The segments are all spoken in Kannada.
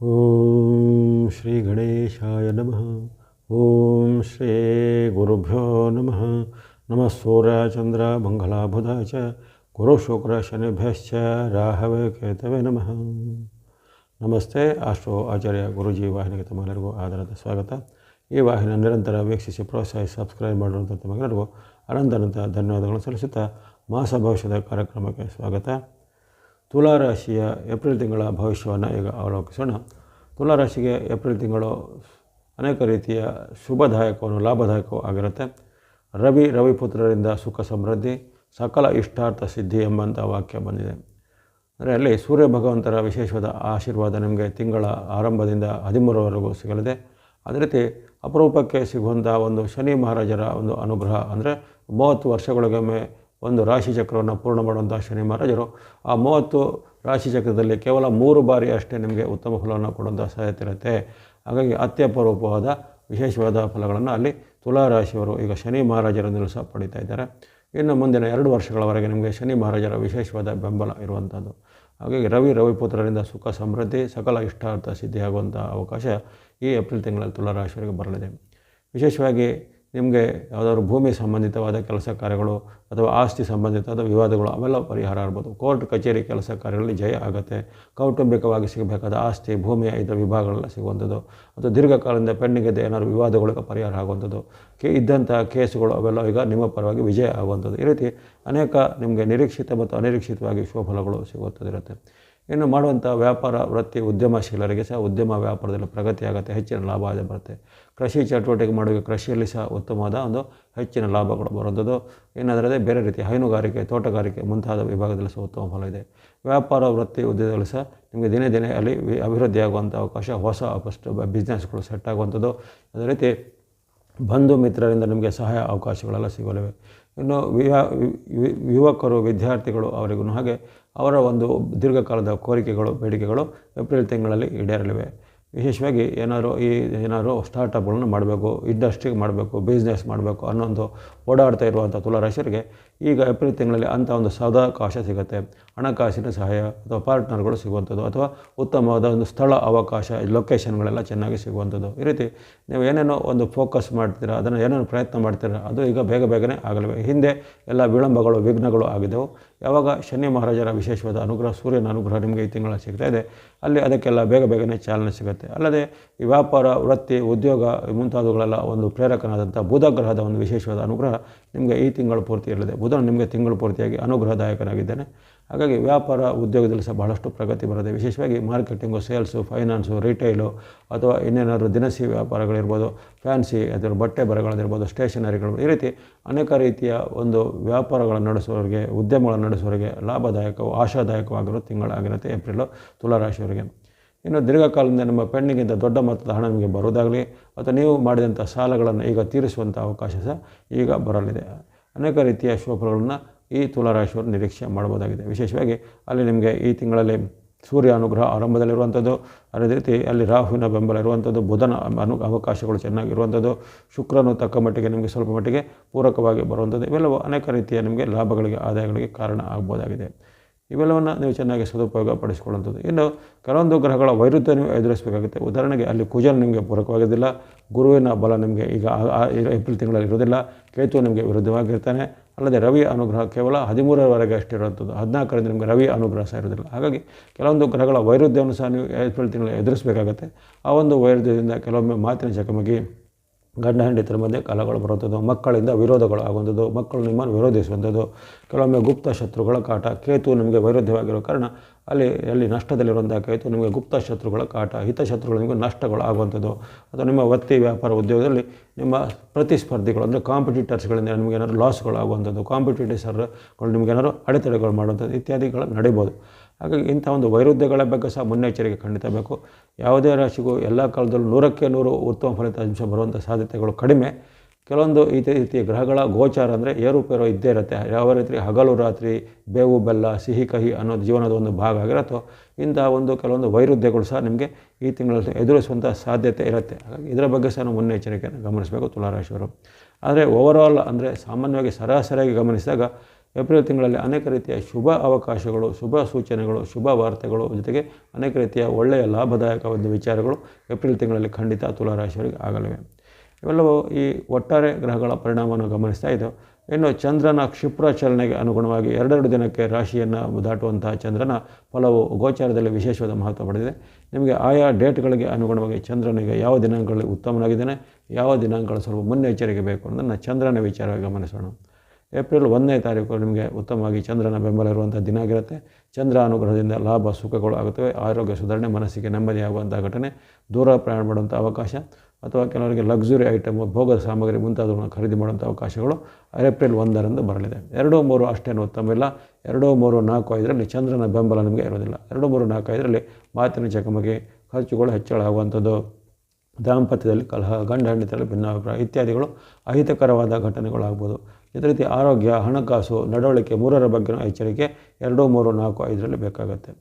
ಓಂ ಶ್ರೀ ಗಣೇಶಾಯ ನಮಃ ಓಂ ಶ್ರೀ ಗುರುಭ್ಯೋ ನಮಃ ನಮಃ ಸೂರ್ಯ ಚಂದ್ರ ಮಂಗಳ ಬುಧ ಚ ಗುರು ಶುಕ್ರ ಶನಿಭ್ಯಶ್ಚ ರಾಹವೇ ಕೇತವೇ ನಮಃ ನಮಸ್ತೆ ಆಸ್ಟ್ರೋ ಆಚಾರ್ಯ ಗುರುಜಿ ವಾಹಿನಿಗೆ ತಮ್ಮೆಲ್ಲರಿಗೂ ಆಧಾರದ ಸ್ವಾಗತ ಈ ವಾಹಿನಿ ನಿರಂತರ ವೀಕ್ಷಿಸಿ ಪ್ರೋತ್ಸಾಹಿಸಿ ಸಬ್ಸ್ಕ್ರೈಬ್ ಮಾಡುವಂಥ ತಮಗೆಲ್ಲರಿಗೂ ಅನಂತನಂತ ಧನ್ಯವಾದಗಳನ್ನು ಸಲ್ಲಿಸುತ್ತಾ ಮಾಸ ಭವಿಷ್ಯದ ಕಾರ್ಯಕ್ರಮಕ್ಕೆ ಸ್ವಾಗತ ತುಲಾರಾಶಿಯ ಏಪ್ರಿಲ್ ತಿಂಗಳ ಭವಿಷ್ಯವನ್ನು ಈಗ ಅವಲೋಕಿಸೋಣ. ತುಲಾರಾಶಿಗೆ ಏಪ್ರಿಲ್ ತಿಂಗಳು ಅನೇಕ ರೀತಿಯ ಶುಭದಾಯಕವನ್ನು ಲಾಭದಾಯಕವೂ ಆಗಿರುತ್ತೆ. ರವಿ ರವಿಪುತ್ರರಿಂದ ಸುಖ ಸಮೃದ್ಧಿ, ಸಕಲ ಇಷ್ಟಾರ್ಥ ಸಿದ್ಧಿ ಎಂಬಂಥ ವಾಕ್ಯ ಬಂದಿದೆ. ಅಂದರೆ ಅಲ್ಲಿ ಸೂರ್ಯ ಭಗವಂತರ ವಿಶೇಷವಾದ ಆಶೀರ್ವಾದ ನಿಮಗೆ ತಿಂಗಳ ಆರಂಭದಿಂದ ಹದಿಮೂರವರೆಗೂ ಸಿಗಲಿದೆ. ಅದೇ ರೀತಿ ಅಪರೂಪಕ್ಕೆ ಸಿಗುವಂಥ ಒಂದು ಶನಿ ಮಹಾರಾಜರ ಒಂದು ಅನುಗ್ರಹ ಅಂದರೆ ಮೂವತ್ತು ವರ್ಷಗಳಿಗೊಮ್ಮೆ ಒಂದು ರಾಶಿ ಚಕ್ರವನ್ನು ಪೂರ್ಣ ಮಾಡುವಂಥ ಶನಿ ಮಹಾರಾಜರು. ಆ ಮೂವತ್ತು ರಾಶಿ ಚಕ್ರದಲ್ಲಿ ಕೇವಲ ಮೂರು ಬಾರಿ ಅಷ್ಟೇ ನಿಮಗೆ ಉತ್ತಮ ಫಲವನ್ನು ಕೊಡುವಂಥ ಸಾಧ್ಯತೆ ಇರುತ್ತೆ. ಹಾಗಾಗಿ ಅತ್ಯಪರೂಪವಾದ ವಿಶೇಷವಾದ ಫಲಗಳನ್ನು ಅಲ್ಲಿ ತುಲಾ ರಾಶಿಯವರು ಈಗ ಶನಿ ಮಹಾರಾಜರಿಂದಲೂ ಸಹ ಪಡೀತಾ ಇದ್ದಾರೆ. ಇನ್ನು ಮುಂದಿನ ಎರಡು ವರ್ಷಗಳವರೆಗೆ ನಿಮಗೆ ಶನಿ ಮಹಾರಾಜರ ವಿಶೇಷವಾದ ಬೆಂಬಲ ಇರುವಂಥದ್ದು ಹಾಗಾಗಿ ರವಿ ರವಿಪುತ್ರರಿಂದ ಸುಖ ಸಮೃದ್ಧಿ, ಸಕಲ ಇಷ್ಟಾರ್ಥ ಸಿದ್ಧಿಯಾಗುವಂಥ ಅವಕಾಶ ಈ ಏಪ್ರಿಲ್ ತಿಂಗಳಲ್ಲಿ ತುಲಾ ರಾಶಿಯವರಿಗೆ ಬರಲಿದೆ. ವಿಶೇಷವಾಗಿ ನಿಮಗೆ ಯಾವುದಾದ್ರು ಭೂಮಿ ಸಂಬಂಧಿತವಾದ ಕೆಲಸ ಕಾರ್ಯಗಳು ಅಥವಾ ಆಸ್ತಿ ಸಂಬಂಧಿತವಾದ ವಿವಾದಗಳು ಅವೆಲ್ಲ ಪರಿಹಾರ ಆಗ್ಬೋದು. ಕೋರ್ಟ್, ಕಚೇರಿ ಕೆಲಸ ಕಾರ್ಯಗಳಲ್ಲಿ ಜಯ ಆಗುತ್ತೆ. ಕೌಟುಂಬಿಕವಾಗಿ ಸಿಗಬೇಕಾದ ಆಸ್ತಿ, ಭೂಮಿ ಇದ್ದ ವಿಭಾಗಗಳೆಲ್ಲ ಸಿಗುವಂಥದ್ದು. ಅಥವಾ ದೀರ್ಘಕಾಲದಿಂದ ಪೆಂಡಿಂಗ್ ಏನಾದ್ರು ವಿವಾದಗಳಿಗೆ ಪರಿಹಾರ ಆಗುವಂಥದ್ದು. ಕೆ ಇದ್ದಂಥ ಕೇಸುಗಳು ಅವೆಲ್ಲ ಈಗ ನಿಮ್ಮ ಪರವಾಗಿ ವಿಜಯ ಆಗುವಂಥದ್ದು. ಈ ರೀತಿ ಅನೇಕ ನಿಮಗೆ ನಿರೀಕ್ಷಿತ ಮತ್ತು ಅನಿರೀಕ್ಷಿತವಾಗಿ ಶುಭಫಲಗಳು ಸಿಗುವಂಥದ್ದಿರುತ್ತೆ ಇನ್ನು ಮಾಡುವಂಥ ವ್ಯಾಪಾರ ವೃತ್ತಿ ಉದ್ಯಮಶೀಲರಿಗೆ ಸಹ ಉದ್ಯಮ ವ್ಯಾಪಾರದಲ್ಲಿ ಪ್ರಗತಿ ಆಗುತ್ತೆ, ಹೆಚ್ಚಿನ ಲಾಭ ಬರುತ್ತೆ. ಕೃಷಿ ಚಟುವಟಿಕೆ ಮಾಡುವ ಕೃಷಿಯಲ್ಲಿ ಸಹ ಉತ್ತಮವಾದ ಒಂದು ಹೆಚ್ಚಿನ ಲಾಭಗಳು ಬರುವಂಥದ್ದು. ಏನಾದರೆ ಬೇರೆ ರೀತಿ ಹೈನುಗಾರಿಕೆ, ತೋಟಗಾರಿಕೆ ಮುಂತಾದ ವಿಭಾಗದಲ್ಲಿ ಸಹ ಉತ್ತಮ ಫಲ ಇದೆ. ವ್ಯಾಪಾರ ವೃತ್ತಿ ಉದ್ಯೋಗದಲ್ಲಿ ಸಹ ನಿಮಗೆ ದಿನೇ ದಿನೇ ಅಲ್ಲಿ ಅಭಿವೃದ್ಧಿ ಆಗುವಂಥ ಅವಕಾಶ, ಹೊಸ ಫಸ್ಟ್ ಬಿಸ್ನೆಸ್ಗಳು ಸೆಟ್ ಆಗುವಂಥದ್ದು. ಅದೇ ರೀತಿ ಬಂಧು ಮಿತ್ರರಿಂದ ನಿಮಗೆ ಸಹಾಯ ಅವಕಾಶಗಳೆಲ್ಲ ಸಿಗಲಿವೆ. ಇನ್ನು ಯುವಕರು, ವಿದ್ಯಾರ್ಥಿಗಳು ಅವರಿಗೂ ಹಾಗೆ ಅವರ ಒಂದು ದೀರ್ಘಕಾಲದ ಕೋರಿಕೆಗಳು, ಬೇಡಿಕೆಗಳು ಏಪ್ರಿಲ್ ತಿಂಗಳಲ್ಲಿ ಈಡೇರಲಿವೆ. ವಿಶೇಷವಾಗಿ ಏನಾದರೂ ಈ ಏನಾದರೂ ಸ್ಟಾರ್ಟಪ್ಗಳನ್ನು ಮಾಡಬೇಕು ಇಂಡಸ್ಟ್ರಿಗೆ ಮಾಡಬೇಕು ಬಿಸ್ನೆಸ್ ಮಾಡಬೇಕು ಅನ್ನೋ ಒಂದು ಓಡಾಡ್ತಾ ಇರುವಂಥ ತುಲಾರಾಶಿಯರಿಗೆ ಈಗ ಏಪ್ರಿಲ್ ತಿಂಗಳಲ್ಲಿ ಅಂಥ ಒಂದು ಸದಾವಕಾಶ ಸಿಗುತ್ತೆ. ಹಣಕಾಸಿನ ಸಹಾಯ ಅಥವಾ ಪಾರ್ಟ್ನರ್ಗಳು ಸಿಗುವಂಥದ್ದು ಅಥವಾ ಉತ್ತಮವಾದ ಒಂದು ಸ್ಥಳ ಅವಕಾಶ, ಲೊಕೇಶನ್ಗಳೆಲ್ಲ ಚೆನ್ನಾಗಿ ಸಿಗುವಂಥದ್ದು. ಈ ರೀತಿ ನೀವು ಏನೇನೋ ಒಂದು ಫೋಕಸ್ ಮಾಡ್ತೀರಾ, ಅದನ್ನು ಏನೇನು ಪ್ರಯತ್ನ ಮಾಡ್ತೀರಾ, ಅದು ಈಗ ಬೇಗ ಬೇಗನೆ ಆಗಲಿವೆ. ಹಿಂದೆ ಎಲ್ಲ ವಿಳಂಬಗಳು, ವಿಘ್ನಗಳು ಆಗಿದ್ದವು. ಯಾವಾಗ ಶನಿ ಮಹಾರಾಜರ ವಿಶೇಷವಾದ ಅನುಗ್ರಹ, ಸೂರ್ಯನ ಅನುಗ್ರಹ ನಿಮಗೆ ಈ ತಿಂಗಳ ಸಿಗ್ತಾ ಇದೆ, ಅಲ್ಲಿ ಅದಕ್ಕೆಲ್ಲ ಬೇಗ ಬೇಗನೆ ಚಾಲನೆ ಸಿಗುತ್ತೆ. ಅಲ್ಲದೆ ಈ ವ್ಯಾಪಾರ, ವೃತ್ತಿ, ಉದ್ಯೋಗ ಮುಂತಾದವುಗಳೆಲ್ಲ ಒಂದು ಪ್ರೇರಕನಾದಂಥ ಬುಧ ಗ್ರಹದ ಒಂದು ವಿಶೇಷವಾದ ಅನುಗ್ರಹ ನಿಮಗೆ ಈ ತಿಂಗಳು ಪೂರ್ತಿ ಇರಲಿದೆ ಬುಧ ನಿಮಗೆ ತಿಂಗಳು ಪೂರ್ತಿಯಾಗಿ ಅನುಗ್ರಹದಾಯಕನಾಗಿದ್ದೇನೆ. ಹಾಗಾಗಿ ವ್ಯಾಪಾರ ಉದ್ಯೋಗದಲ್ಲಿ ಸಹ ಬಹಳಷ್ಟು ಪ್ರಗತಿ ಬರುತ್ತೆ ವಿಶೇಷವಾಗಿ ಮಾರ್ಕೆಟಿಂಗು, ಸೇಲ್ಸು, ಫೈನಾನ್ಸು, ರಿಟೈಲು ಅಥವಾ ಇನ್ನೇನಾದರೂ ದಿನಸಿ ವ್ಯಾಪಾರಗಳಿರ್ಬೋದು, ಫ್ಯಾನ್ಸಿ ಅದರ ಬಟ್ಟೆ ಬರಗಳದಿರ್ಬೋದು ಸ್ಟೇಷನರಿಗಳು ಈ ರೀತಿ ಅನೇಕ ರೀತಿಯ ಒಂದು ವ್ಯಾಪಾರಗಳನ್ನು ನಡೆಸುವವರಿಗೆ ಉದ್ಯಮಗಳನ್ನು ನಡೆಸುವವರಿಗೆ ಲಾಭದಾಯಕವು, ಆಶಾದಾಯಕವಾಗಿರೋ ತಿಂಗಳಾಗಿರುತ್ತೆ ಏಪ್ರಿಲು ತುಲಾರಾಶಿಯವರಿಗೆ. ಇನ್ನು ದೀರ್ಘಕಾಲದಿಂದ ನಿಮ್ಮ ಪೆಣ್ಣಿಗಿಂತ ದೊಡ್ಡ ಮೊತ್ತದ ಹಣ ನಿಮಗೆ ಬರೋದಾಗಲಿ ಅಥವಾ ನೀವು ಮಾಡಿದಂಥ ಸಾಲಗಳನ್ನು ಈಗ ತೀರಿಸುವಂಥ ಅವಕಾಶ ಸಹ ಈಗ ಬರಲಿದೆ. ಅನೇಕ ರೀತಿಯ ಶುಭಫಲಗಳನ್ನು ಈ ತುಲಾರಾಶಿಯವರು ನಿರೀಕ್ಷೆ ಮಾಡಬಹುದಾಗಿದೆ. ವಿಶೇಷವಾಗಿ ಅಲ್ಲಿ ನಿಮಗೆ ಈ ತಿಂಗಳಲ್ಲಿ ಸೂರ್ಯ ಅನುಗ್ರಹ ಆರಂಭದಲ್ಲಿರುವಂಥದ್ದು, ಅದೇ ರೀತಿ ಅಲ್ಲಿ ರಾಹುವಿನ ಬೆಂಬಲ ಇರುವಂಥದ್ದು, ಬುಧನ ಅನು, ಅವಕಾಶಗಳು ಚೆನ್ನಾಗಿರುವಂಥದ್ದು ಶುಕ್ರನು ತಕ್ಕ ಮಟ್ಟಿಗೆ ನಿಮಗೆ ಸ್ವಲ್ಪ ಮಟ್ಟಿಗೆ ಪೂರಕವಾಗಿ ಬರುವಂಥದ್ದು, ಇವೆಲ್ಲವೂ ಅನೇಕ ರೀತಿಯ ನಿಮಗೆ ಲಾಭಗಳಿಗೆ, ಆದಾಯಗಳಿಗೆ ಕಾರಣ ಆಗ್ಬೋದಾಗಿದೆ ಇವೆಲ್ಲವನ್ನು ನೀವು ಚೆನ್ನಾಗಿ ಸದುಪಯೋಗ ಪಡಿಸಿಕೊಳ್ಳುವಂಥದ್ದು ಇನ್ನು ಕೆಲವೊಂದು ಗ್ರಹಗಳ ವೈರುಧ್ಯ ನೀವು ಎದುರಿಸಬೇಕಾಗುತ್ತೆ. ಉದಾಹರಣೆಗೆ ಅಲ್ಲಿ ಕುಜನ್ ನಿಮಗೆ ಪೂರಕವಾಗೋದಿಲ್ಲ ಗುರುವಿನ ಬಲ ನಿಮಗೆ ಈಗ ಏಪ್ರಿಲ್ ತಿಂಗಳಲ್ಲಿ ಇರೋದಿಲ್ಲ ಕೇತು ನಿಮಗೆ ವಿರುದ್ಧವಾಗಿರ್ತಾನೆ. ಅಲ್ಲದೆ ರವಿ ಅನುಗ್ರಹ ಕೇವಲ ಹದಿಮೂರರವರೆಗೆ ಅಷ್ಟಿರುವಂಥದ್ದು ಹದಿನಾಲ್ಕರಿಂದ ನಿಮಗೆ ರವಿ ಅನುಗ್ರಹ ಸಹ ಇರೋದಿಲ್ಲ ಹಾಗಾಗಿ ಕೆಲವೊಂದು ಗ್ರಹಗಳ ವೈರುಧ್ಯವನ್ನು ಸಹ ನೀವು ಏಪ್ರಿಲ್ ತಿಂಗಳಲ್ಲಿ ಎದುರಿಸಬೇಕಾಗತ್ತೆ. ಆ ಒಂದು ವೈರುಧ್ಯದಿಂದ ಕೆಲವೊಮ್ಮೆ ಮಾತಿನ ಚಕಮಕಿ ಗಂಡ ಹೆಂಡತಿರ ಮಧ್ಯೆ ಕಲಗಳು ಬರುವಂಥದ್ದು, ಮಕ್ಕಳಿಂದ ವಿರೋಧಗಳು ಆಗುವಂಥದ್ದು, ಮಕ್ಕಳು ನಿಮ್ಮನ್ನು ವಿರೋಧಿಸುವಂಥದ್ದು. ಕೆಲವೊಮ್ಮೆ ಗುಪ್ತ ಶತ್ರುಗಳ ಕಾಟ, ಕೇತು ನಿಮಗೆ ವೈರುಧ್ಯವಾಗಿರೋ ಕಾರಣ ಅಲ್ಲಿ ಅಲ್ಲಿ ನಷ್ಟದಲ್ಲಿರುವಂಥ ಕೇತು ನಿಮಗೆ ಗುಪ್ತ ಶತ್ರುಗಳ ಕಾಟ ಹಿತಶತ್ರುಗಳು ನಿಮಗೆ ನಷ್ಟಗಳು ಆಗುವಂಥದ್ದು. ಅಥವಾ ನಿಮ್ಮ ವೃತ್ತಿ ವ್ಯಾಪಾರ ಉದ್ಯೋಗದಲ್ಲಿ ನಿಮ್ಮ ಪ್ರತಿಸ್ಪರ್ಧಿಗಳು ಅಂದರೆ ಕಾಂಪಿಟೇಟರ್ಸ್ಗಳಿಂದ ನಿಮಗೆ ಏನಾದರೂ ಲಾಸ್ಗಳು ಆಗುವಂಥದ್ದು. ಕಾಂಪಿಟೇಟರ್ಸ್ಗಳು ನಿಮಗೇನಾದ್ರು ಅಡೆತಡೆಗಳು ಮಾಡುವಂಥದ್ದು ಇತ್ಯಾದಿಗಳು ನಡೀಬೋದು. ಹಾಗಾಗಿ ಇಂಥ ಒಂದು ವೈರುಧ್ಯಗಳ ಬಗ್ಗೆ ಸಹ ಮುನ್ನೆಚ್ಚರಿಕೆ ಖಂಡಿತ ಬೇಕು. ಯಾವುದೇ ರಾಶಿಗೂ ಎಲ್ಲ ಕಾಲದಲ್ಲೂ ನೂರಕ್ಕೆ ನೂರು ಉತ್ತಮ ಫಲಿತಾಂಶ ಬರುವಂಥ ಸಾಧ್ಯತೆಗಳು ಕಡಿಮೆ. ಕೆಲವೊಂದು ಈ ರೀತಿಯ ಗ್ರಹಗಳ ಗೋಚಾರ ಅಂದರೆ ಏರುಪೇರು ಇದ್ದೇ ಇರುತ್ತೆ. ಯಾವ ರೀತಿ ಹಗಲು ರಾತ್ರಿ, ಬೇವು ಬೆಲ್ಲ, ಸಿಹಿ ಕಹಿ ಅನ್ನೋದು ಜೀವನದ ಒಂದು ಭಾಗ ಆಗಿರುತ್ತೋ ಇಂತಹ ಒಂದು ಕೆಲವೊಂದು ವೈರುಧ್ಯಗಳು ಸಹ ನಿಮಗೆ ಈ ತಿಂಗಳಲ್ಲಿ ಎದುರಿಸುವಂಥ ಸಾಧ್ಯತೆ ಇರುತ್ತೆ. ಹಾಗಾಗಿ ಇದರ ಬಗ್ಗೆ ಸಹ ನಾವು ಮುನ್ನೆಚ್ಚರಿಕೆಯನ್ನು ಗಮನಿಸಬೇಕು ತುಲಾರಾಶಿಯವರು. ಆದರೆ ಓವರಾಲ್ ಅಂದರೆ ಸಾಮಾನ್ಯವಾಗಿ ಸರಾಸರಿಯಾಗಿ ಗಮನಿಸಿದಾಗ ಏಪ್ರಿಲ್ ತಿಂಗಳಲ್ಲಿ ಅನೇಕ ರೀತಿಯ ಶುಭ ಅವಕಾಶಗಳು, ಶುಭ ಸೂಚನೆಗಳು, ಶುಭ ವಾರ್ತೆಗಳು ಜೊತೆಗೆ ಅನೇಕ ರೀತಿಯ ಒಳ್ಳೆಯ ಲಾಭದಾಯಕ ಒಂದು ವಿಚಾರಗಳು ಏಪ್ರಿಲ್ ತಿಂಗಳಲ್ಲಿ ಖಂಡಿತ ತುಲಾರಾಶಿಯವರಿಗೆ ಆಗಲಿವೆ. ಇವೆಲ್ಲವೂ ಈ ಒಟ್ಟಾರೆ ಗ್ರಹಗಳ ಪರಿಣಾಮವನ್ನು ಗಮನಿಸ್ತಾ ಇದ್ದು ಇನ್ನು ಚಂದ್ರನ ಕ್ಷಿಪ್ರ ಚಲನೆಗೆ ಅನುಗುಣವಾಗಿ ಎರಡೆರಡು ದಿನಕ್ಕೆ ರಾಶಿಯನ್ನು ದಾಟುವಂತಹ ಚಂದ್ರನ ಫಲವು ಗೋಚಾರದಲ್ಲಿ ವಿಶೇಷವಾದ ಮಹತ್ವ ಪಡೆದಿದೆ. ನಿಮಗೆ ಆಯಾ ಡೇಟ್ಗಳಿಗೆ ಅನುಗುಣವಾಗಿ ಚಂದ್ರನಿಗೆ ಯಾವ ದಿನಾಂಕಗಳಲ್ಲಿ ಉತ್ತಮನಾಗಿದ್ದಾನೆ, ಯಾವ ದಿನಾಂಕಗಳು ಸ್ವಲ್ಪ ಮುನ್ನೆಚ್ಚರಿಕೆ ಬೇಕು ಅನ್ನೋದನ್ನು ಚಂದ್ರನ ವಿಚಾರವಾಗಿ ಗಮನಿಸೋಣ. ಏಪ್ರಿಲ್ ಒಂದನೇ ತಾರೀಕು ನಿಮಗೆ ಉತ್ತಮವಾಗಿ ಚಂದ್ರನ ಬೆಂಬಲ ಇರುವಂಥ ದಿನ ಆಗಿರುತ್ತೆ. ಚಂದ್ರ ಅನುಗ್ರಹದಿಂದ ಲಾಭ, ಸುಖಗಳು ಆಗುತ್ತವೆ. ಆರೋಗ್ಯ ಸುಧಾರಣೆ, ಮನಸ್ಸಿಗೆ ನೆಮ್ಮದಿಯಾಗುವಂಥ ಘಟನೆ, ದೂರ ಪ್ರಯಾಣ ಮಾಡುವಂಥ ಅವಕಾಶ, ಅಥವಾ ಕೆಲವರಿಗೆ ಲಕ್ಸುರಿ ಐಟಮು ಭೋಗದ ಸಾಮಗ್ರಿ ಮುಂತಾದವುಗಳನ್ನು ಖರೀದಿ ಮಾಡುವಂಥ ಅವಕಾಶಗಳು ಏಪ್ರಿಲ್ ಒಂದರಂದು ಬರಲಿದೆ. ಎರಡು, ಮೂರು ಅಷ್ಟೇನು ಉತ್ತಮ ಇಲ್ಲ ಎರಡು, ಮೂರು, ನಾಲ್ಕು, ಐದರಲ್ಲಿ ಚಂದ್ರನ ಬೆಂಬಲ ನಿಮಗೆ ಇರೋದಿಲ್ಲ ಎರಡು, ಮೂರು, ನಾಲ್ಕು, ಐದರಲ್ಲಿ ಮಾತಿನ ಚಕಮಕಿ, ಖರ್ಚುಗಳು ಹೆಚ್ಚಳ ಆಗುವಂಥದ್ದು. ದಾಂಪತ್ಯದಲ್ಲಿ ಕಲಹ ಗಂಡ ಹೆಂಡತಿಯಲ್ಲಿ ಭಿನ್ನಾಭಿಪ್ರಾಯ ಇತ್ಯಾದಿಗಳು ಅಹಿತಕರವಾದ ಘಟನೆಗಳಾಗ್ಬೋದು. ಇದೇ ರೀತಿ ಆರೋಗ್ಯ, ಹಣಕಾಸು, ನಡವಳಿಕೆ ಮೂರರ ಬಗ್ಗೆ ಎಚ್ಚರಿಕೆ ಎರಡು, ಮೂರು, ನಾಲ್ಕು, ಐದರಲ್ಲಿ ಬೇಕಾಗುತ್ತೆ.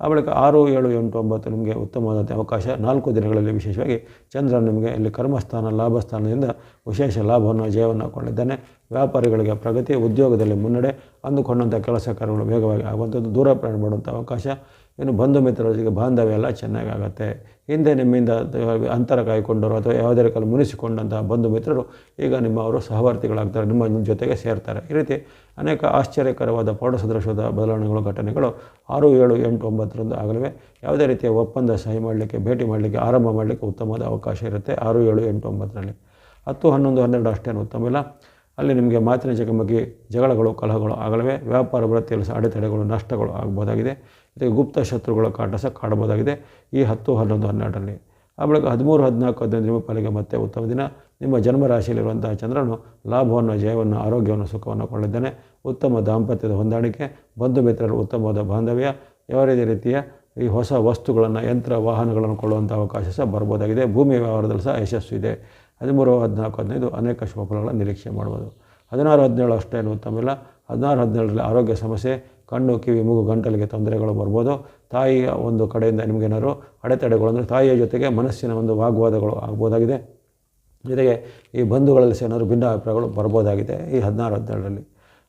ಆ ಬಳಿಕ ಆರು, ಏಳು, ಎಂಟು, ಒಂಬತ್ತು ನಿಮಗೆ ಉತ್ತಮವಾದಂಥ ಅವಕಾಶ. ನಾಲ್ಕು ದಿನಗಳಲ್ಲಿ ವಿಶೇಷವಾಗಿ ಚಂದ್ರ ನಿಮಗೆ ಇಲ್ಲಿ ಕರ್ಮಸ್ಥಾನ, ಲಾಭಸ್ಥಾನದಿಂದ ವಿಶೇಷ ಲಾಭವನ್ನು, ಜಯವನ್ನು ಕೊಂಡಿದ್ದಾನೆ ವ್ಯಾಪಾರಿಗಳಿಗೆ ಪ್ರಗತಿ ಉದ್ಯೋಗದಲ್ಲಿ ಮುನ್ನಡೆ ಅಂದುಕೊಂಡಂಥ ಕೆಲಸ ಕಾರ್ಯಗಳು ವೇಗವಾಗಿ ಆಗುವಂಥದ್ದು, ದೂರ ಪ್ರಯಾಣ ಮಾಡುವಂಥ ಅವಕಾಶ. ಇನ್ನು ಬಂಧು ಮಿತ್ರರ ಜೊತೆಗೆ ಬಾಂಧವ್ಯ ಎಲ್ಲ ಚೆನ್ನಾಗಿ ಆಗುತ್ತೆ ಹಿಂದೆ ನಿಮ್ಮಿಂದ ಅಂತರ ಕಾಯ್ಕೊಂಡವರು ಅಥವಾ ಯಾವುದೇ ಕಾಲ ಮುನಿಸಿಕೊಂಡಂತಹ ಬಂಧು ಮಿತ್ರರು ಈಗ ನಿಮ್ಮವರು ಸಹವರ್ತಿಗಳಾಗ್ತಾರೆ, ನಿಮ್ಮ ಜೊತೆಗೆ ಸೇರ್ತಾರೆ. ಈ ರೀತಿ ಅನೇಕ ಆಶ್ಚರ್ಯಕರವಾದ ಪೌಢ ಸದೃಶದ ಬದಲಾವಣೆಗಳು, ಘಟನೆಗಳು ಆರು ಏಳು ಎಂಟು ಒಂಬತ್ತರಂದು ಆಗಲಿವೆ. ಯಾವುದೇ ರೀತಿಯ ಒಪ್ಪಂದ ಸಹಿ ಮಾಡಲಿಕ್ಕೆ, ಭೇಟಿ ಮಾಡಲಿಕ್ಕೆ, ಆರಂಭ ಮಾಡಲಿಕ್ಕೆ ಉತ್ತಮವಾದ ಅವಕಾಶ ಇರುತ್ತೆ ಆರು ಏಳು ಎಂಟು ಒಂಬತ್ತರಲ್ಲಿ. ಹತ್ತು, ಹನ್ನೊಂದು, ಹನ್ನೆರಡು ಅಷ್ಟೇನು ಉತ್ತಮ ಇಲ್ಲ. ಅಲ್ಲಿ ನಿಮಗೆ ಮಾತಿನ ಚಕಮಕಿ ಜಗಳಗಳು, ಕಲಹಗಳು ಆಗಲಿವೆ ವ್ಯಾಪಾರ ವೃತ್ತಿಯಲ್ಲಿ ಸಹ ಅಡೆತಡೆಗಳು, ನಷ್ಟಗಳು ಆಗ್ಬೋದಾಗಿದೆ. ಜೊತೆಗೆ ಗುಪ್ತ ಶತ್ರುಗಳ ಕಾಟ ಸಹ ಕಾಡಬಹುದಾಗಿದೆ. ಈ ಹತ್ತು, ಹನ್ನೊಂದು, ಹನ್ನೆರಡರಲ್ಲಿ. ಆ ಬಳಿಕ ಹದಿಮೂರು, ಹದಿನಾಲ್ಕು, ಹದಿನೈದು ನಿಮ್ಮ ಪಾಲಿಗೆ ಮತ್ತೆ ಉತ್ತಮ ದಿನ. ನಿಮ್ಮ ಜನ್ಮರಾಶಿಯಲ್ಲಿರುವಂತಹ ಚಂದ್ರನು ಲಾಭವನ್ನು, ಜಯವನ್ನು, ಆರೋಗ್ಯವನ್ನು, ಸುಖವನ್ನು ಕೊಳ್ಳಿದ್ದಾನೆ ಉತ್ತಮ ದಾಂಪತ್ಯದ ಹೊಂದಾಣಿಕೆ, ಬಂಧು ಮಿತ್ರರು, ಉತ್ತಮವಾದ ಬಾಂಧವ್ಯ ಯಾವುದೇ ರೀತಿಯ ಈ ಹೊಸ ವಸ್ತುಗಳನ್ನು, ಯಂತ್ರ, ವಾಹನಗಳನ್ನು ಕೊಳ್ಳುವಂಥ ಅವಕಾಶ ಸಹ ಬರ್ಬೋದಾಗಿದೆ. ಭೂಮಿ ವ್ಯವಹಾರದಲ್ಲಿ ಸಹ ಯಶಸ್ಸು ಇದೆ. ಹದಿಮೂರು, ಹದಿನಾಲ್ಕು, ಹದಿನೈದು ಅನೇಕ ಶುಭ ನಿರೀಕ್ಷೆ ಮಾಡ್ಬೋದು. ಹದಿನಾರು, ಹದಿನೇಳು ಅಷ್ಟೇನು ಉತ್ತಮ ಇಲ್ಲ ಹದಿನಾರು, ಹದಿನೇಳರಲ್ಲಿ ಆರೋಗ್ಯ ಸಮಸ್ಯೆ, ಕಣ್ಣು, ಕಿವಿ, ಮೂಗು, ಗಂಟಲಿಗೆ ತೊಂದರೆಗಳು ಬರ್ಬೋದು. ತಾಯಿಯ ಒಂದು ಕಡೆಯಿಂದ ನಿಮಗೇನಾದ್ರು ಅಡೆತಡೆಗಳು ಅಂದರೆ ತಾಯಿಯ ಜೊತೆಗೆ ಮನಸ್ಸಿನ ಒಂದು ವಾಗ್ವಾದಗಳು ಆಗ್ಬೋದಾಗಿದೆ. ಜೊತೆಗೆ ಈ ಬಂಧುಗಳಲ್ಲಿ ಸಹ ಏನಾದರೂ ಭಿನ್ನಾಭಿಪ್ರಾಯಗಳು ಬರ್ಬೋದಾಗಿದೆ ಈ ಹದಿನಾರು, ಹದಿನೇಳರಲ್ಲಿ.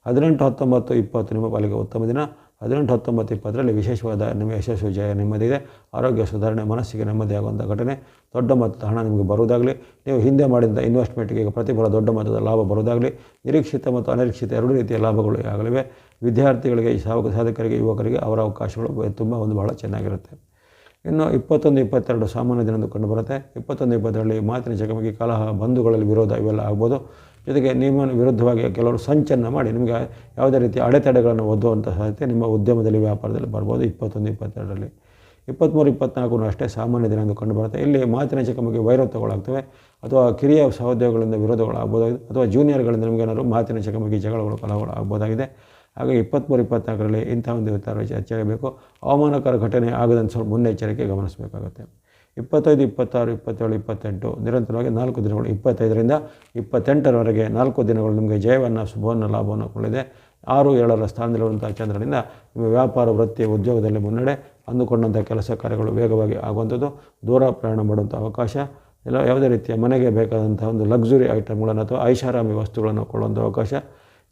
ಹದಿನೆಂಟು, ಹತ್ತೊಂಬತ್ತು, ಇಪ್ಪತ್ತು ನಿಮ್ಮ ಪಾಲಿಗೆ ಉತ್ತಮ ದಿನ. ಹದಿನೆಂಟು ಹತ್ತೊಂಬತ್ತು ಇಪ್ಪತ್ತರಲ್ಲಿ ವಿಶೇಷವಾದ ನಿಮ್ಮ ಯಶಸ್ಸು ಜಯ ನೆಮ್ಮದಿಗೆ ಆರೋಗ್ಯ ಸುಧಾರಣೆ, ಮನಸ್ಸಿಗೆ ನೆಮ್ಮದಿಯಾಗುವಂಥ ಘಟನೆ. ದೊಡ್ಡ ಮೊತ್ತದ ಹಣ ನಿಮಗೆ ಬರುವುದಾಗಲಿ, ನೀವು ಹಿಂದೆ ಮಾಡಿದ ಇನ್ವೆಸ್ಟ್ಮೆಂಟ್ಗೆ ಪ್ರತಿಫಲ ದೊಡ್ಡ ಮೊತ್ತದ ಲಾಭ ಬರುವುದಾಗಲಿ, ನಿರೀಕ್ಷಿತ ಮತ್ತು ಅನಿರೀಕ್ಷಿತ ಎರಡು ರೀತಿಯ ಲಾಭಗಳು ಆಗಲಿವೆ. ವಿದ್ಯಾರ್ಥಿಗಳಿಗೆ, ಈ ಸಾವಕ ಸಾಧಕರಿಗೆ, ಯುವಕರಿಗೆ ಅವರ ಅವಕಾಶಗಳು ತುಂಬ ಒಂದು ಬಹಳ ಚೆನ್ನಾಗಿರುತ್ತೆ. ಇನ್ನು ಇಪ್ಪತ್ತೊಂದು, ಇಪ್ಪತ್ತೆರಡು ಸಾಮಾನ್ಯ ದಿನದಂದು ಕಂಡುಬರುತ್ತೆ. ಇಪ್ಪತ್ತೊಂದು, ಇಪ್ಪತ್ತರಲ್ಲಿ ಮಾತಿನ ಚಕಮಕಿ ಕಲಹ ಬಂಧುಗಳಲ್ಲಿ ವಿರೋಧ ಇವೆಲ್ಲ ಆಗ್ಬೋದು. ಜೊತೆಗೆ ನಿಮ್ಮ ವಿರುದ್ಧವಾಗಿ ಕೆಲವರು ಸಂಚನ್ನು ಮಾಡಿ ನಿಮಗೆ ಯಾವುದೇ ರೀತಿಯ ಅಡೆತಡೆಗಳನ್ನು ಒದ್ದುವಂಥ ಸಾಧ್ಯತೆ ನಿಮ್ಮ ಉದ್ಯಮದಲ್ಲಿ, ವ್ಯಾಪಾರದಲ್ಲಿ ಬರ್ಬೋದು. ಇಪ್ಪತ್ತೊಂದು, ಇಪ್ಪತ್ತೆರಡರಲ್ಲಿ. ಇಪ್ಪತ್ತ್ಮೂರು ಇಪ್ಪತ್ನಾಲ್ಕು ಅಷ್ಟೇ ಸಾಮಾನ್ಯ ದಿನ ಎಂದು ಕಂಡು ಬರುತ್ತೆ. ಇಲ್ಲಿ ಮಾತಿನ ಚಕಮಕಿ ವೈರತ್ವಗಳಾಗ್ತವೆ ಅಥವಾ ಕಿರಿಯ ಸಹೋದ್ಯೋಗಗಳಿಂದ ವಿರೋಧಗಳು ಆಗ್ಬೋದಾಗಿದೆ. ಅಥವಾ ಜೂನಿಯರ್ಗಳಿಂದ ನಿಮಗೇನಾದ್ರು ಮಾತಿನ ಚಕಮಕಿ ಜಗಳಗಳು, ಕಲಹಗಳು ಆಗ್ಬೋದಾಗಿದೆ. ಹಾಗೆ ಇಪ್ಪತ್ತ್ಮೂರು, ಇಪ್ಪತ್ತ್ನಾಲ್ಕರಲ್ಲಿ ಇಂಥ ಒಂದು ವಿಚಾರ ಎಚ್ಚರಿಸಬೇಕು ಅವಮಾನಕರ ಘಟನೆ ಆಗದಂತ ಸ್ವಲ್ಪ ಮುನ್ನೆಚ್ಚರಿಕೆ ಗಮನಿಸಬೇಕಾಗುತ್ತೆ. ಇಪ್ಪತ್ತೈದು, ಇಪ್ಪತ್ತಾರು, ಇಪ್ಪತ್ತೇಳು, ಇಪ್ಪತ್ತೆಂಟು. ನಿರಂತರವಾಗಿ ನಾಲ್ಕು ದಿನಗಳು, ಇಪ್ಪತ್ತೈದರಿಂದ ಇಪ್ಪತ್ತೆಂಟರವರೆಗೆ ನಾಲ್ಕು ದಿನಗಳು ನಿಮಗೆ ಜಯವನ್ನು, ಶುಭವನ್ನು, ಲಾಭವನ್ನು ಕೊಳ್ಳಿದೆ ಆರು, ಏಳರ ಸ್ಥಾನದಲ್ಲಿರುವಂಥ ಚಂದ್ರನಿಂದ ನಿಮ್ಮ ವ್ಯಾಪಾರ, ವೃತ್ತಿ, ಉದ್ಯೋಗದಲ್ಲಿ ಮುನ್ನಡೆ ಅಂದುಕೊಂಡಂಥ ಕೆಲಸ ಕಾರ್ಯಗಳು ವೇಗವಾಗಿ ಆಗುವಂಥದ್ದು. ದೂರ ಪ್ರಯಾಣ ಮಾಡುವಂಥ ಅವಕಾಶ. ಇಲ್ಲ, ಯಾವುದೇ ರೀತಿಯ ಮನೆಗೆ ಬೇಕಾದಂಥ ಒಂದು ಲಕ್ಸುರಿ ಐಟಮ್ಗಳನ್ನು ಅಥವಾ ಐಷಾರಾಮಿ ವಸ್ತುಗಳನ್ನು ಕೊಳ್ಳುವಂಥ ಅವಕಾಶ.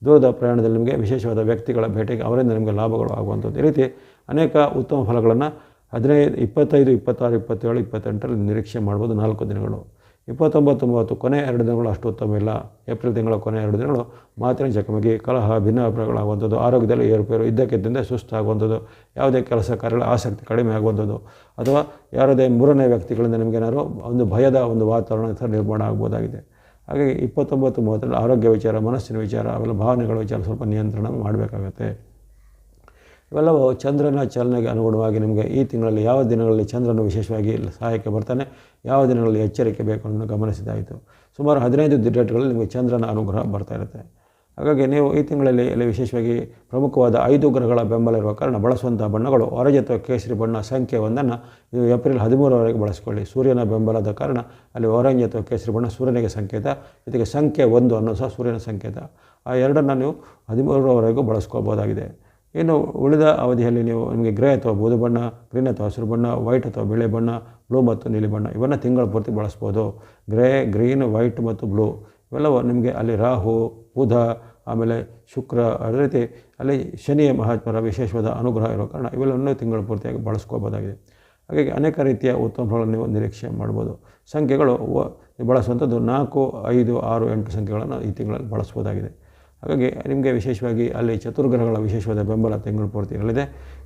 ದೂರದ ಪ್ರಯಾಣದಲ್ಲಿ ನಿಮಗೆ ವಿಶೇಷವಾದ ವ್ಯಕ್ತಿಗಳ ಭೇಟಿಗೆ ಅವರಿಂದ ನಿಮಗೆ ಲಾಭಗಳು ಆಗುವಂಥದ್ದು. ಈ ರೀತಿ ಅನೇಕ ಉತ್ತಮ ಫಲಗಳನ್ನು ಹದಿನೈದು, ಇಪ್ಪತ್ತೈದು, ಇಪ್ಪತ್ತಾರು, ಇಪ್ಪತ್ತೇಳು, ಇಪ್ಪತ್ತೆಂಟರಲ್ಲಿ ನಿರೀಕ್ಷೆ ಮಾಡ್ಬೋದು ನಾಲ್ಕು ದಿನಗಳು. ಇಪ್ಪತ್ತೊಂಬತ್ತು ಮೂವತ್ತು ಕೊನೆ ಎರಡು ದಿನಗಳು ಅಷ್ಟು ಉತ್ತಮ ಇಲ್ಲ. ಏಪ್ರಿಲ್ ತಿಂಗಳ ಕೊನೆ ಎರಡು ದಿನಗಳು ಮಾತಿನ ಚಕಮಕಿ ಕಲಹ, ಭಿನ್ನಾಭಿಪ್ರಾಯಗಳಾಗುವಂಥದ್ದು. ಆರೋಗ್ಯದಲ್ಲಿ ಏರುಪೇರು ಇದ್ದಕ್ಕಿದ್ದಂತೆ ಸುಸ್ತಾಗುವಂಥದ್ದು. ಯಾವುದೇ ಕೆಲಸ ಕಾರ್ಯಗಳ ಆಸಕ್ತಿ ಕಡಿಮೆ ಆಗುವಂಥದ್ದು. ಅಥವಾ ಯಾರದೇ ಮೂರನೇ ವ್ಯಕ್ತಿಗಳಿಂದ ನಿಮಗೇನಾದ್ರು ಒಂದು ಭಯದ ಒಂದು ವಾತಾವರಣ ಸಹ ನಿರ್ಮಾಣ ಆಗ್ಬೋದಾಗಿದೆ. ಹಾಗಾಗಿ ಇಪ್ಪತ್ತೊಂಬತ್ತು ಮೂವತ್ತರಲ್ಲಿ ಆರೋಗ್ಯ ವಿಚಾರ, ಮನಸ್ಸಿನ ವಿಚಾರ ಆಮೇಲೆ ಭಾವನೆಗಳ ವಿಚಾರ ಸ್ವಲ್ಪ ನಿಯಂತ್ರಣ ಮಾಡಬೇಕಾಗತ್ತೆ. ಇವೆಲ್ಲವೂ ಚಂದ್ರನ ಚಲನೆಗೆ ಅನುಗುಣವಾಗಿ ನಿಮಗೆ ಈ ತಿಂಗಳಲ್ಲಿ ಯಾವ ದಿನಗಳಲ್ಲಿ ಚಂದ್ರನು ವಿಶೇಷವಾಗಿ ಸಹಾಯಕ್ಕೆ ಬರ್ತಾನೆ, ಯಾವ ದಿನಗಳಲ್ಲಿ ಎಚ್ಚರಿಕೆ ಬೇಕು ಅನ್ನೋದು ಗಮನಿಸಿದಾಯಿತು. ಸುಮಾರು ಹದಿನೈದು ಡೇಟ್ಗಳಲ್ಲಿ ನಿಮಗೆ ಚಂದ್ರನ ಅನುಗ್ರಹ ಬರ್ತಾ ಇರುತ್ತೆ. ಹಾಗಾಗಿ ನೀವು ಈ ತಿಂಗಳಲ್ಲಿ ಇಲ್ಲಿ ವಿಶೇಷವಾಗಿ ಪ್ರಮುಖವಾದ ಐದು ಗ್ರಹಗಳ ಬೆಂಬಲ ಇರುವ ಕಾರಣ ಬಳಸುವಂಥ ಬಣ್ಣಗಳು ಆರೆಂಜ್ ಅಥವಾ ಕೇಸರಿ ಬಣ್ಣ, ಸಂಖ್ಯೆ ಒಂದನ್ನು ನೀವು ಏಪ್ರಿಲ್ ಹದಿಮೂರವರೆಗೆ ಬಳಸ್ಕೊಳ್ಳಿ. ಸೂರ್ಯನ ಬೆಂಬಲದ ಕಾರಣ ಅಲ್ಲಿ ಆರೆಂಜ್ ಅಥವಾ ಕೇಸರಿ ಬಣ್ಣ ಸೂರ್ಯನಿಗೆ ಸಂಕೇತ ಜೊತೆಗೆ ಸಂಖ್ಯೆ ಒಂದು ಅನ್ನೋ ಸಹ ಸೂರ್ಯನ ಸಂಕೇತ. ಆ ಎರಡನ್ನು ನೀವು ಹದಿಮೂರರವರೆಗೂ ಬಳಸ್ಕೋಬೋದಾಗಿದೆ. ಇನ್ನು ಉಳಿದ ಅವಧಿಯಲ್ಲಿ ನೀವು ನಿಮಗೆ ಗ್ರೇ ಅಥವಾ ಬೂದು ಬಣ್ಣ, ಗ್ರೀನ್ ಅಥವಾ ಹಸಿರು ಬಣ್ಣ, ವೈಟ್ ಅಥವಾ ಬಿಳಿ ಬಣ್ಣ, ಬ್ಲೂ ಮತ್ತು ನೀಲಿ ಬಣ್ಣ ಇವನ್ನು ತಿಂಗಳ ಪೂರ್ತಿ ಬಳಸ್ಬೋದು. ಗ್ರೇ, ಗ್ರೀನ್, ವೈಟ್ ಮತ್ತು ಬ್ಲೂ ಇವೆಲ್ಲವೂ ನಿಮಗೆ ಅಲ್ಲಿ ರಾಹು, ಬುಧ, ಆಮೇಲೆ ಶುಕ್ರ, ಅದೇ ರೀತಿ ಅಲ್ಲಿ ಶನಿಯ ಮಹಾತ್ಮರ ವಿಶೇಷವಾದ ಅನುಗ್ರಹ ಇರೋ ಕಾರಣ ಇವೆಲ್ಲವನ್ನೂ ತಿಂಗಳು ಪೂರ್ತಿಯಾಗಿ ಬಳಸ್ಕೋಬೋದಾಗಿದೆ. ಹಾಗಾಗಿ ಅನೇಕ ರೀತಿಯ ಉತ್ತಮ ಫಲಗಳನ್ನು ನೀವು ನಿರೀಕ್ಷೆ ಮಾಡ್ಬೋದು. ಸಂಖ್ಯೆಗಳು ಬಳಸುವಂಥದ್ದು ನಾಲ್ಕು, ಐದು, ಆರು, ಎಂಟು ಸಂಖ್ಯೆಗಳನ್ನು ಈ ತಿಂಗಳಲ್ಲಿ ಬಳಸ್ಬೋದಾಗಿದೆ. ಹಾಗಾಗಿ ನಿಮಗೆ ವಿಶೇಷವಾಗಿ ಅಲ್ಲಿ ಚತುರ್ಗ್ರಹಗಳ ವಿಶೇಷವಾದ ಬೆಂಬಲ ತಿಂಗಳು ಪೂರ್ತಿ ಇರಲಿದೆ.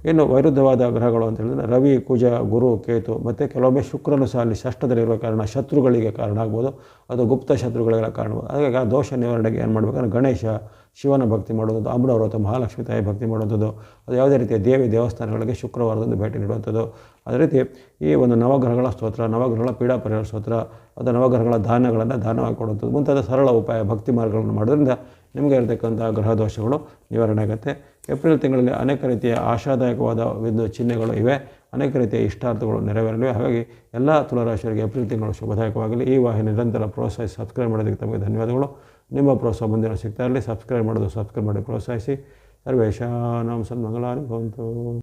ಇನ್ನು ವೈರುದ್ಧವಾದ ಗ್ರಹಗಳು ಅಂತ ಹೇಳಿದ್ರೆ ರವಿ, ಕುಜ, ಗುರು, ಕೇತು ಮತ್ತು ಕೆಲವೊಮ್ಮೆ ಶುಕ್ರನು ಸಹ ಅಲ್ಲಿ ಷಷ್ಠದಲ್ಲಿರುವ ಕಾರಣ ಶತ್ರುಗಳಿಗೆ ಕಾರಣ ಆಗ್ಬೋದು. ಅದು ಗುಪ್ತ ಶತ್ರುಗಳಿಗೆಲ್ಲ ಕಾರಣ. ಹಾಗಾಗಿ ಆ ದೋಷ ನಿವಾರಣೆಗೆ ಏನು ಮಾಡಬೇಕಂದ್ರೆ ಗಣೇಶ, ಶಿವನ ಭಕ್ತಿ ಮಾಡೋದು ಅಥವಾ ಮಹಾಲಕ್ಷ್ಮಿ ತಾಯಿ ಭಕ್ತಿ ಮಾಡುವಂಥದ್ದು, ಅದು ಯಾವುದೇ ರೀತಿಯ ದೇವಿ ದೇವಸ್ಥಾನಗಳಿಗೆ ಶುಕ್ರವಾರದಂದು ಭೇಟಿ ನೀಡುವಂಥದ್ದು. ಅದೇ ರೀತಿ ಈ ಒಂದು ನವಗ್ರಹಗಳ ಸ್ತೋತ್ರ, ನವಗ್ರಹಗಳ ಪೀಡಾ ಪರಿಹಾರ ಸ್ತೋತ್ರ, ಅದು ನವಗ್ರಹಗಳ ದಾನಗಳನ್ನು ದಾನವಾಗಿ ಕೊಡುವಂಥದ್ದು, ಮುಂತಾದ ಸರಳ ಉಪಾಯ ಭಕ್ತಿ ಮಾರ್ಗಗಳನ್ನು ಮಾಡೋದ್ರಿಂದ ನಿಮಗೆ ಇರತಕ್ಕಂಥ ಗ್ರಹ ದೋಷಗಳು ನಿವಾರಣೆ ಆಗುತ್ತೆ. ಏಪ್ರಿಲ್ ತಿಂಗಳಲ್ಲಿ ಅನೇಕ ರೀತಿಯ ಆಶಾದಾಯಕವಾದ ಒಂದು ಚಿಹ್ನೆಗಳು ಇವೆ. ಅನೇಕ ರೀತಿಯ ಇಷ್ಟಾರ್ಥಗಳು ನೆರವೇರಲಿವೆ. ಹಾಗಾಗಿ ಎಲ್ಲ ತುಲಾರಾಶಿಯವರಿಗೆ ಏಪ್ರಿಲ್ ತಿಂಗಳು ಶುಭದಾಯಕವಾಗಲಿ. ಈ ವಾಹಿನಿ ನಿರಂತರ ಪ್ರೋತ್ಸಾಹಿಸಿ, ಸಬ್ಸ್ಕ್ರೈಬ್ ಮಾಡೋದಕ್ಕೆ ತಮಗೆ ಧನ್ಯವಾದಗಳು. ನಿಮ್ಮ ಪ್ರೋತ್ಸಾಹ ಮುಂದಿನ ಸಿಗ್ತಾ ಇರಲಿ. ಸಬ್ಸ್ಕ್ರೈಬ್ ಮಾಡೋದು ಸಬ್ಸ್ಕ್ರೈಬ್ ಮಾಡಿ ಪ್ರೋತ್ಸಾಹಿಸಿ. ಸರ್ವೇಶಾನಾಂ ಸನ್ಮಂಗಲಾನಿ ಭವಂತು